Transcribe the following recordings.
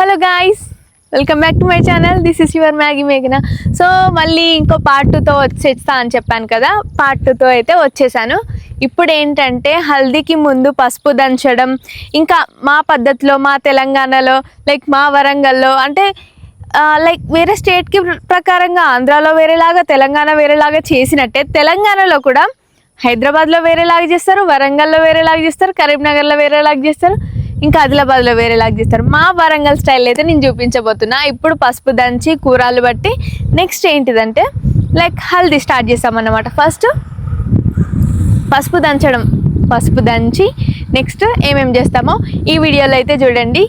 Hello guys welcome back to my channel this is your Maggie మేఘన so మళ్ళీ ఇంకో part టూతో వచ్చేస్తా అని చెప్పాను కదా. పార్ట్ టూతో అయితే వచ్చేసాను. ఇప్పుడు ఏంటంటే హల్దీకి ముందు పసుపు దంచడం ఇంకా మా పద్ధతిలో మా తెలంగాణలో లైక్ మా వరంగల్లో అంటే లైక్ వేరే స్టేట్కి ప్రకారంగా ఆంధ్రాలో వేరేలాగా తెలంగాణ వేరేలాగా చేసినట్టే తెలంగాణలో కూడా హైదరాబాద్లో వేరేలాగా చేస్తారు వరంగల్లో వేరేలాగా చేస్తారు కరీంనగర్లో వేరేలాగా చేస్తారు. ఇంకా ఆదిలాబాద్లో వేరేలాగా చేస్తారు మా వరంగల్ స్టైల్ అయితే నేను చూపించబోతున్నా. ఇప్పుడు పసుపు దంచి కూరలు బట్టి నెక్స్ట్ ఏంటిదంటే లైక్ హల్దీ స్టార్ట్ చేస్తామన్నమాట. ఫస్ట్ పసుపు దంచడం పసుపు దంచి నెక్స్ట్ ఏమేం చేస్తామో ఈ వీడియోలో అయితే చూడండి.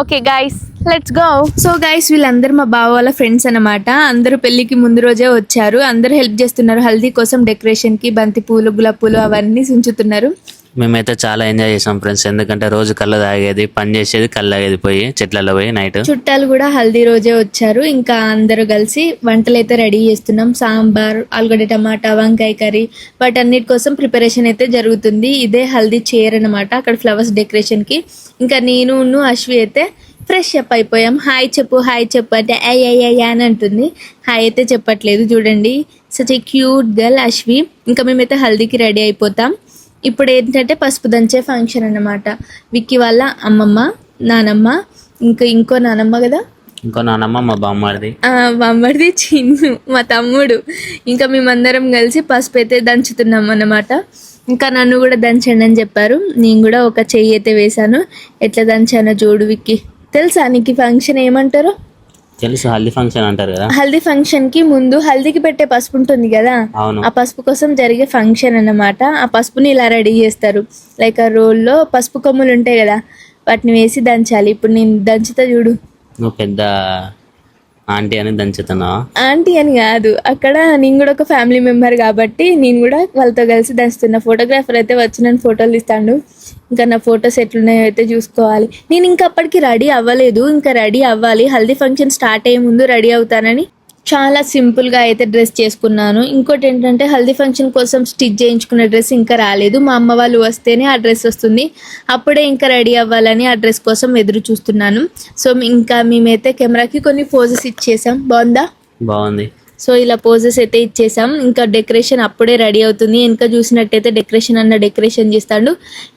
Okay guys let's go so guys వీళ్ళందరూ మా బావ వాళ్ళ ఫ్రెండ్స్ అన్నమాట. అందరూ పెళ్ళికి ముందు రోజే వచ్చారు. అందరూ హెల్ప్ చేస్తున్నారు. హల్దీ కోసం డెకరేషన్కి బంతి పూలు గులాబ్ పూలు అవన్నీ ఉంచుతున్నారు మేమైతే చాలా ఎంజాయ్ చేసాం ఫ్రెండ్స్ ఎందుకంటే రోజు కళ్ళు తాగేది పని చేసేది కళ్ళు తాగేది పోయి చెట్లలో పోయి నైట్ చుట్టాలు కూడా హల్దీ రోజే వచ్చారు. ఇంకా అందరూ కలిసి వంటలు అయితే రెడీ చేస్తున్నాం. సాంబార్ ఆలుగడ్డ టమాటా వంకాయ కర్రీ వాటన్నిటి కోసం ప్రిపరేషన్ అయితే జరుగుతుంది. ఇదే హల్దీ చైర్ అన్నమాట. అక్కడ ఫ్లవర్స్ డెకరేషన్కి. ఇంకా నేను అశ్వి అయితే ఫ్రెష్ అప్ అయిపోయాం. హాయ్ చెప్పు హాయ్ చెప్పు అంటే ఐ ఐ ఐ అని అంటుంది. హాయ్ అయితే చెప్పట్లేదు చూడండి. Such a cute girl Ashwi. ఇంకా మేమైతే హల్దీకి రెడీ అయిపోతాం. ఇప్పుడు ఏంటంటే పసుపు దంచే ఫంక్షన్ అన్నమాట. విక్కీ వాళ్ళ అమ్మమ్మ నానమ్మ ఇంకా ఇంకో నానమ్మ కదా? ఇంకో నానమ్మ మా బామ్మడిది ఆ, మమ్మడిది చిన్ను మా తమ్ముడు. ఇంకా మేమందరం కలిసి పసుపు అయితే దంచుతున్నాం అన్నమాట. ఇంకా నన్ను కూడా దంచండి అని చెప్పారు. నేను కూడా ఒక చెయ్యి అయితే వేశాను. ఎట్లా దంచానో చూడు విక్కీ. తెలుసా నీకు ఫంక్షన్ ఏమంటారు? తెలుసు హల్దీ ఫంక్షన్ అంటారు కదా. హల్దీ ఫంక్షన్కి ముందు హల్దీకి పెట్టే పసుపు ఉంటుంది కదా. అవును. ఆ పసుపు కోసం జరిగే ఫంక్షన్ అన్నమాట. ఆ పసుపుని ఇలా రెడీ చేస్తారు. లైక్ ఆ రోల్లో పసుపు కొమ్ములు ఉంటాయి కదా వాటిని వేసి దంచాలి. ఇప్పుడు నేను దంచుతా చూడు. నువ్వు పెద్ద ఆంటీ అని దంచుతున్నావా? ఆంటీ అని కాదు. అక్కడ నేను కూడా ఒక ఫ్యామిలీ మెంబర్ కాబట్టి నేను కూడా వాళ్ళతో కలిసి దంచుతున్నా. ఫోటోగ్రాఫర్ అయితే వచ్చి నన్ను ఫోటోలు ఇస్తాడు ఇంకా నా ఫొటోస్ ఎట్లున్నాయో అయితే చూసుకోవాలి. నేను ఇంకా అప్పటికి రెడీ అవ్వలేదు. ఇంకా రెడీ అవ్వాలి. హల్దీ ఫంక్షన్ స్టార్ట్ అయ్యే ముందు రెడీ అవుతానని చాలా సింపుల్గా అయితే డ్రెస్ చేసుకున్నాను. ఇంకోటి ఏంటంటే హల్దీ ఫంక్షన్ కోసం స్టిచ్ చేయించుకున్న డ్రెస్ ఇంకా రాలేదు. మా అమ్మ వాళ్ళు వస్తేనే ఆ డ్రెస్ వస్తుంది. అప్పుడే ఇంకా రెడీ అవ్వాలని ఆ డ్రెస్ కోసం ఎదురు చూస్తున్నాను. సో ఇంకా మేమైతే కెమెరాకి కొన్ని పోజెస్ ఇచ్చేసాం. బాగుందా? బాగుంది. సో ఇలా పోజెస్ అయితే ఇచ్చేసాం. ఇంకా డెకరేషన్ అప్పుడే రెడీ అవుతుంది. ఇంకా చూసినట్టయితే డెకరేషన్ అన్న డెకరేషన్ చేస్తాడు.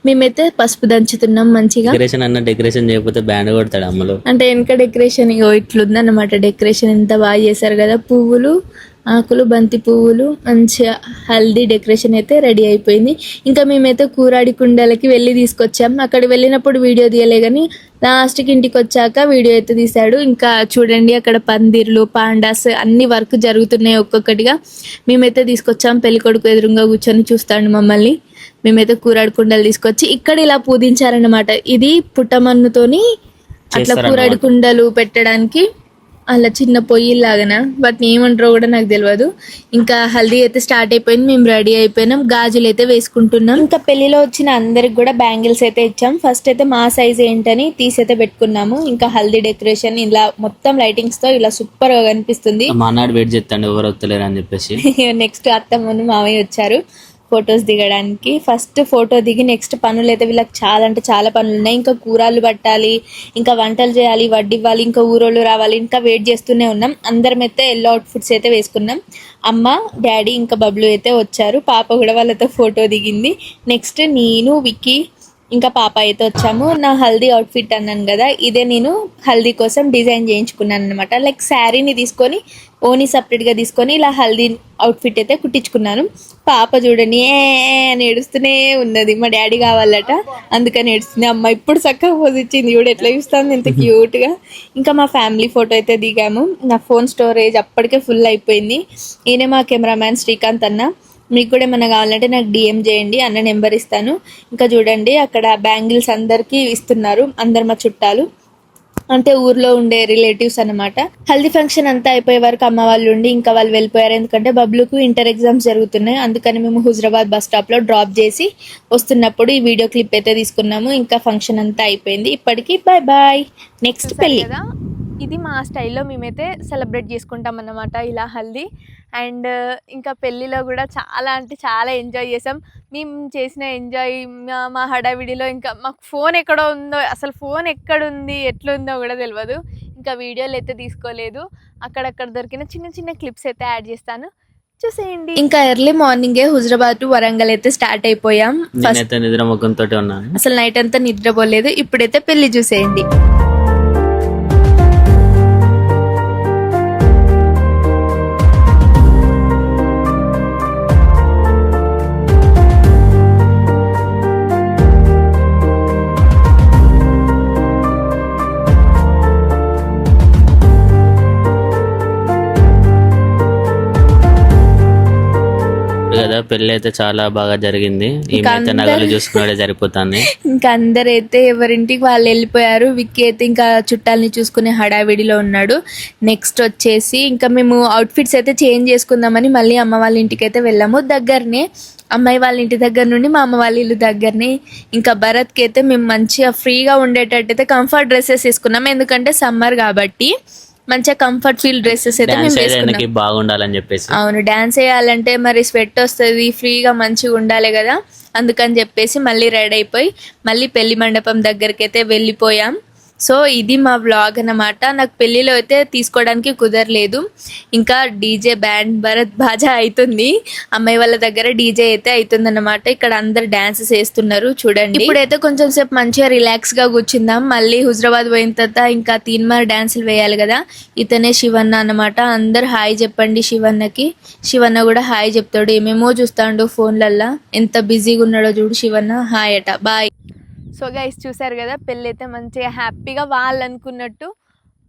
మేమైతే పసుపు దంచుతున్నాం మంచిగా. డెకరేషన్ అన్న డెకరేషన్ చేయకపోతే బ్యాండ్ కొడతాడు అమ్మలు. అంటే వెనక డెకరేషన్ ఇగో ఇట్లుందన్నమాట. డెకరేషన్ ఎంత బాగా చేశారు కదా. పువ్వులు ఆకులు బంతి పువ్వులు మంచిగా హల్దీ డెకరేషన్ అయితే రెడీ అయిపోయింది. ఇంకా మేమైతే కూరాడి కుండలకి వెళ్ళి తీసుకొచ్చాం. అక్కడ వెళ్ళినప్పుడు వీడియో తీయలే కానీ లాస్ట్కి ఇంటికి వచ్చాక వీడియో అయితే తీశాడు. ఇంకా చూడండి అక్కడ పందిర్లు పాండాస్ అన్ని వర్క్ జరుగుతున్నాయి ఒక్కొక్కటిగా. మేమైతే తీసుకొచ్చాం. పెళ్ళి కొడుకు ఎదురుగా కూర్చొని చూస్తాడు మమ్మల్ని. మేమైతే కూరాడి కుండలు తీసుకొచ్చి ఇక్కడ ఇలా పూజించారనమాట ఇది పుట్టమన్నుతోని అట్లా. కూరాడి కుండలు పెట్టడానికి అలా చిన్న పొయ్యి లాగానా? వాటిని ఏమంటారో కూడా నాకు తెలియదు ఇంకా హల్దీ అయితే స్టార్ట్ అయిపోయింది మేము రెడీ అయిపోయినాం. గాజులు అయితే వేసుకుంటున్నాం. ఇంకా పెళ్ళిలో వచ్చిన అందరికి కూడా బ్యాంగిల్స్ అయితే ఇచ్చాం. ఫస్ట్ అయితే మా సైజ్ ఏంటని తీసి అయితే పెట్టుకున్నాము. ఇంకా హల్దీ డెకరేషన్ ఇలా మొత్తం లైటింగ్స్తో ఇలా సూపర్గా కనిపిస్తుంది. మా అన్నాడు వెయిట్ చేస్తాడు ఎవరు వస్తలేరు అని చెప్పేసి. నెక్స్ట్ అత్తమ్మను మామయ్య వచ్చారు. ఫొటోస్ దిగడానికి. ఫస్ట్ ఫోటో దిగి నెక్స్ట్ పనులు అయితే వీళ్ళకి చాలా అంటే చాలా పనులు ఉన్నాయి. ఇంకా కూరలు పట్టాలి ఇంకా వంటలు చేయాలి వడ్డివ్వాలి ఇంకా ఊరోళ్ళు రావాలి ఇంకా వెయిట్ చేస్తూనే ఉన్నాం. అందరం అయితే ఎల్లో అవుట్ఫిట్స్ అయితే వేసుకున్నాం. అమ్మ డాడీ ఇంకా బబ్లు అయితే వచ్చారు. పాప కూడా వాళ్ళతో ఫోటో దిగింది. నెక్స్ట్ నేను విక్కీ ఇంకా పాప అయితే వచ్చాము. నా హల్దీ అవుట్ఫిట్ అన్నాను కదా ఇదే నేను హల్దీ కోసం డిజైన్ చేయించుకున్నాను అనమాట లైక్ శారీని తీసుకొని ఓనీ సపరేట్గా తీసుకొని ఇలా హల్దీ అవుట్ఫిట్ అయితే కుట్టించుకున్నాను. పాప చూడండి ఏ అని ఏడుస్తూనే ఉన్నది. మా డాడీ కావాలట అందుకని ఏడుస్తుంది. అమ్మ ఇప్పుడు చక్కగా పోజ్ ఇచ్చింది చూడు ఎట్లా చూస్తుంది ఎంత క్యూట్గా ఇంకా మా ఫ్యామిలీ ఫోటో అయితే దిగాము. నా ఫోన్ స్టోరేజ్ అప్పటికే ఫుల్ అయిపోయింది. ఈయనే మా కెమెరామ్యాన్ శ్రీకాంత్ అన్న. మీకు కూడా ఏమైనా కావాలంటే నాకు డిఎం చేయండి అన్న నెంబర్ ఇస్తాను. ఇంకా చూడండి అక్కడ బ్యాంగిల్స్ అందరికీ ఇస్తున్నారు అందరు మా చుట్టాలు. అంటే ఊర్లో ఉండే రిలేటివ్స్ అన్నమాట. హల్దీ ఫంక్షన్ అంతా అయిపోయే వరకు అమ్మ వాళ్ళు ఉండి ఇంకా వాళ్ళు వెళ్ళిపోయారు. ఎందుకంటే బబ్లుకు ఇంటర్ ఎగ్జామ్స్ జరుగుతున్నాయి. అందుకని మేము హుజరాబాద్ బస్ స్టాప్లో డ్రాప్ చేసి వస్తున్నప్పుడు ఈ వీడియో క్లిప్ అయితే తీసుకున్నాము. ఇంకా ఫంక్షన్ అంతా అయిపోయింది. ఇప్పటికి బాయ్ బాయ్ నెక్స్ట్ పెళ్ళి ఇది మా స్టైల్లో మేమైతే సెలబ్రేట్ చేసుకుంటాం అన్నమాట ఇలా హల్దీ. అండ్ ఇంకా పెళ్ళిలో కూడా చాలా అంటే చాలా ఎంజాయ్ చేసాం. మేము చేసిన ఎంజాయ్ మా- మా హడావిడిలో ఇంకా మాకు ఫోన్ ఎక్కడ ఉందో అసలు ఫోన్ ఎక్కడుంది ఎట్లుందో కూడా తెలియదు ఇంకా వీడియోలు అయితే తీసుకోలేదు. అక్కడక్కడ దొరికిన చిన్న చిన్న క్లిప్స్ అయితే యాడ్ చేస్తాను. చూసేయండి. ఇంకా ఎర్లీ మార్నింగే హుజరాబాద్ టు వరంగల్ అయితే స్టార్ట్ అయిపోయాం. ఫస్ట్ నేనైతే నిద్ర ముఖంతో ఉన్నాను. అసలు నైట్ అంతా నిద్రపోలేదు. ఇప్పుడైతే పెళ్ళి చూసేయండి. కదా పెళ్ళి అయితే చాలా బాగా జరిగింది. అయితే నగలు చూసుకున్నాడే సరిపోతుంది ఇంకా అందరైతే ఎవరింటికి వాళ్ళు వెళ్ళిపోయారు. విక్కీ అయితే ఇంకా చుట్టాలని చూసుకునే హడావిడిలో ఉన్నాడు. నెక్స్ట్ వచ్చేసి ఇంకా మేము అవుట్ఫిట్స్ అయితే చేంజ్ చేసుకుందామని మళ్ళీ అమ్మ వాళ్ళ ఇంటికి అయితే వెళ్ళాము. దగ్గరనే అమ్మాయి వాళ్ళ ఇంటి దగ్గర నుండి మా అమ్మ వాళ్ళ ఇల్లు దగ్గరనే ఇంకా భరత్కి అయితే మేము మంచిగా ఫ్రీగా ఉండేటట్టయితే కంఫర్ట్ డ్రెస్సెస్ తీసుకున్నాం ఎందుకంటే సమ్మర్ కాబట్టి. మంచిగా కంఫర్ట్ ఫీల్ డ్రెస్సెస్ అయితే మేము వేసుకున్నాం. బాగుండాలని చెప్పేసి. అవును డాన్స్ వేయాలంటే మరి స్వెట్ వస్తుంది ఫ్రీగా మంచిగా ఉండాలి కదా. అందుకని చెప్పేసి మళ్ళీ రెడీ అయిపోయి మళ్ళీ పెళ్ళి మండపం దగ్గరికి అయితే వెళ్ళిపోయాం. సో ఇది మా వ్లాగ్ అన్నమాట. నాకు పెళ్ళిలో అయితే తీసుకోవడానికి కుదరలేదు. ఇంకా డీజే బ్యాండ్ భరత్ బాజా అవుతుంది. అమ్మాయి వాళ్ళ దగ్గర డీజే అయితే అవుతుంది అనమాట ఇక్కడ అందరు డాన్సెస్ వేస్తున్నారు చూడండి. ఇప్పుడైతే కొంచెం సేపు మంచిగా రిలాక్స్గా కూర్చుందాం. మళ్ళీ హుజరాబాద్ పోయిన తర్వాత ఇంకా తీన్మార్ డాన్సులు వేయాలి కదా. ఇతనే శివన్న అన్నమాట. అందరు హాయ్ చెప్పండి శివన్నకి. శివన్న కూడా హాయ్ చెప్తాడు. ఏమేమో చూస్తాడు ఫోన్లల్లా. ఎంత బిజీగా ఉన్నాడో చూడు శివన్న. హాయ్ అట. బాయ్. సో గైస్ చూసారు కదా పెళ్ళి అయితే మంచిగా హ్యాపీగా వాళ్ళు అనుకున్నట్టు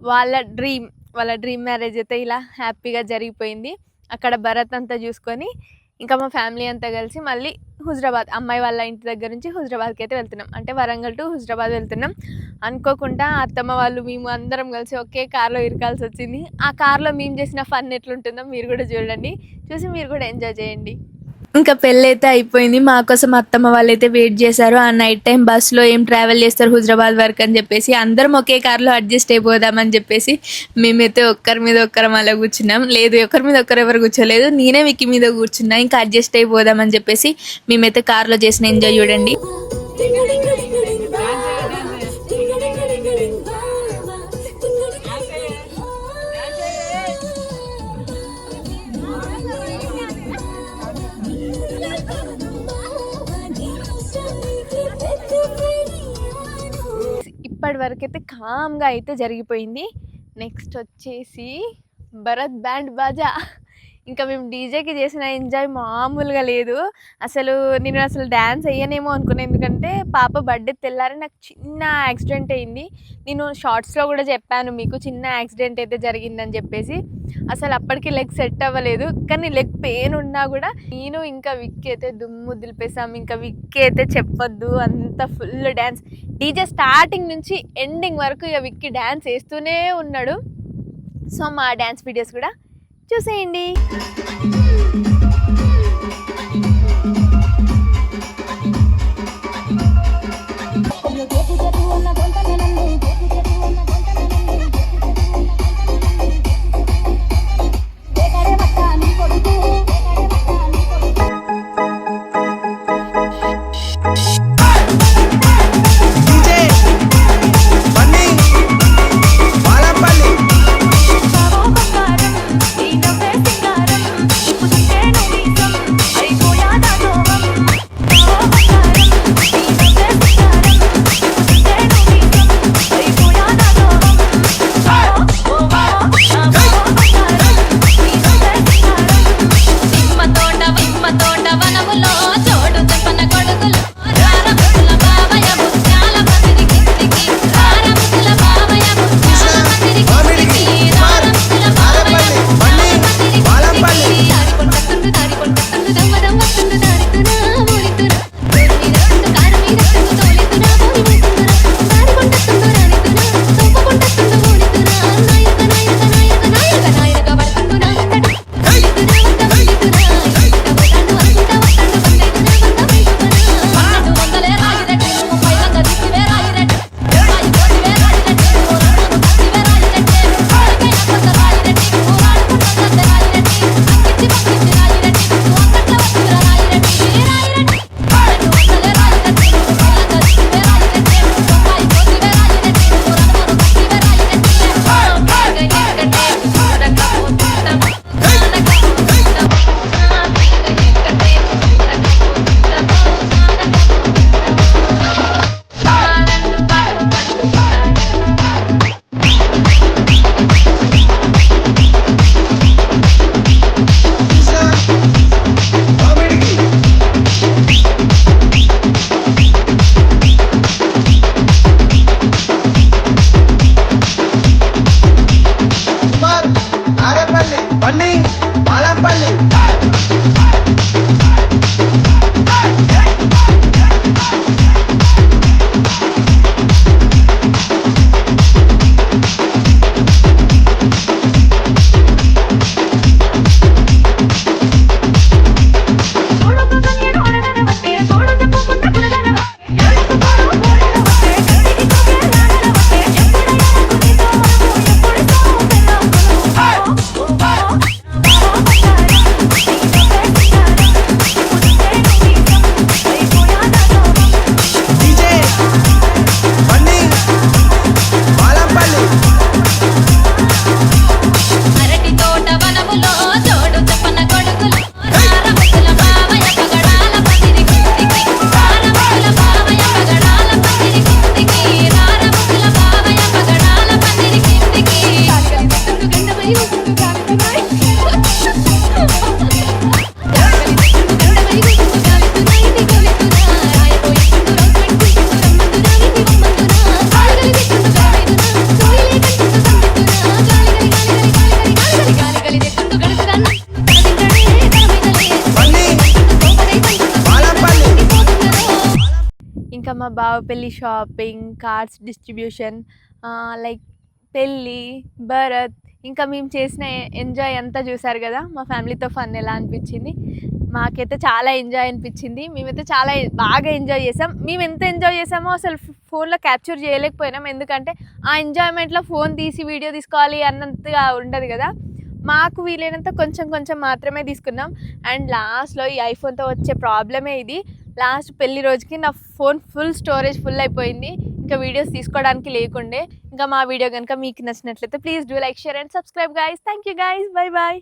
వాళ్ళ డ్రీమ్ వాళ్ళ డ్రీమ్ మ్యారేజ్ అయితే ఇలా హ్యాపీగా జరిగిపోయింది. అక్కడ భరత్ అంతా చూసుకొని ఇంకా మా ఫ్యామిలీ అంతా కలిసి మళ్ళీ హుజరాబాద్ అమ్మాయి వాళ్ళ ఇంటి దగ్గర నుంచి హుజరాబాద్కి అయితే వెళ్తున్నాం. అంటే వరంగల్ టు హుజరాబాద్ వెళ్తున్నాం. అనుకోకుండా అత్తమ్మ వాళ్ళు మేము అందరం కలిసి ఒకే కార్లో ఇరకాల్సి వచ్చింది. ఆ కార్లో మేము చేసిన ఫన్ ఎట్లుంటుందో మీరు కూడా చూడండి. చూసి మీరు కూడా ఎంజాయ్ చేయండి. ఇంకా పెళ్ళి అయితే అయిపోయింది. మా కోసం అత్తమ్మ వాళ్ళు అయితే వెయిట్ చేశారు. ఆ నైట్ టైం బస్సులో ఏం ట్రావెల్ చేస్తారు హుజరాబాద్ వరకు అని చెప్పేసి అందరం ఒకే కార్లో అడ్జస్ట్ అయిపోదామని చెప్పేసి మేమైతే ఒక్కరి మీద ఒక్కరం అలా కూర్చున్నాం. లేదు ఒకరి మీద ఒక్కరు ఎవరు కూర్చోలేదు. నేనే వికి మీద కూర్చున్నా. ఇంకా అడ్జస్ట్ అయిపోదామని చెప్పేసి మేమైతే కార్లో చేసిన ఎంజాయ్ చూడండి. ఇప్పటి వరకు అయితే కామ్గా అయితే జరిగిపోయింది. నెక్స్ట్ వచ్చేసి భరత్ బ్యాండ్ బాజా. ఇంకా మేము డీజేకి చేసిన ఎంజాయ్ మామూలుగా లేదు. అసలు నేను అసలు డ్యాన్స్ వేయనేమో అనుకున్నాను ఎందుకంటే పాప బర్త్డే తెల్లారి నాకు చిన్న యాక్సిడెంట్ అయింది. నేను షార్ట్స్లో కూడా చెప్పాను మీకు చిన్న యాక్సిడెంట్ అయితే జరిగిందని చెప్పేసి. అసలు అప్పటికి లెగ్ సెట్ అవ్వలేదు. కానీ లెగ్ పెయిన్ ఉన్నా కూడా నేను ఇంకా విక్కి అయితే దుమ్ము దులిపేసాం ఇంకా విక్ అయితే చెప్పొద్దు. అంత ఫుల్ డ్యాన్స్ డీజే స్టార్టింగ్ నుంచి ఎండింగ్ వరకు ఇక విక్కి డ్యాన్స్ వేస్తూనే ఉన్నాడు. సో మా డ్యాన్స్ వీడియోస్ కూడా చూసేయండి. ఇంకా మా బావ పెళ్ళి షాపింగ్ కార్డ్స్ డిస్ట్రిబ్యూషన్ లైక్ పెళ్ళి భరత్ ఇంకా మేము చేసిన e, ఎంజాయ్ అంతా చూసారు కదా మా ఫ్యామిలీతో ఫన్ ఎలా అనిపించింది? మాకైతే చాలా ఎంజాయ్ అనిపించింది. మేమైతే చాలా బాగా ఎంజాయ్ చేసాం. మేము ఎంత ఎంజాయ్ చేసామో అసలు ఫోన్లో క్యాప్చర్ చేయలేకపోయినాం. ఎందుకంటే ఆ ఎంజాయ్మెంట్లో ఫోన్ తీసి వీడియో తీసుకోవాలి అన్నంతగా ఉండదు కదా. మాకు వీలైనంత కొంచెం కొంచెం మాత్రమే తీసుకున్నాం. అండ్ లాస్ట్లో ఈ ఐఫోన్తో వచ్చే ప్రాబ్లమే ఇది. లాస్ట్ పెళ్ళి రోజుకి నా ఫోన్ ఫుల్ స్టోరేజ్ ఫుల్ అయిపోయింది. ఇంకా వీడియోస్ తీసుకోవడానికి లేకుండే. ఇంకా మా వీడియో కనుక మీకు నచ్చినట్లయితే please do like share and subscribe guys thank you guys bye bye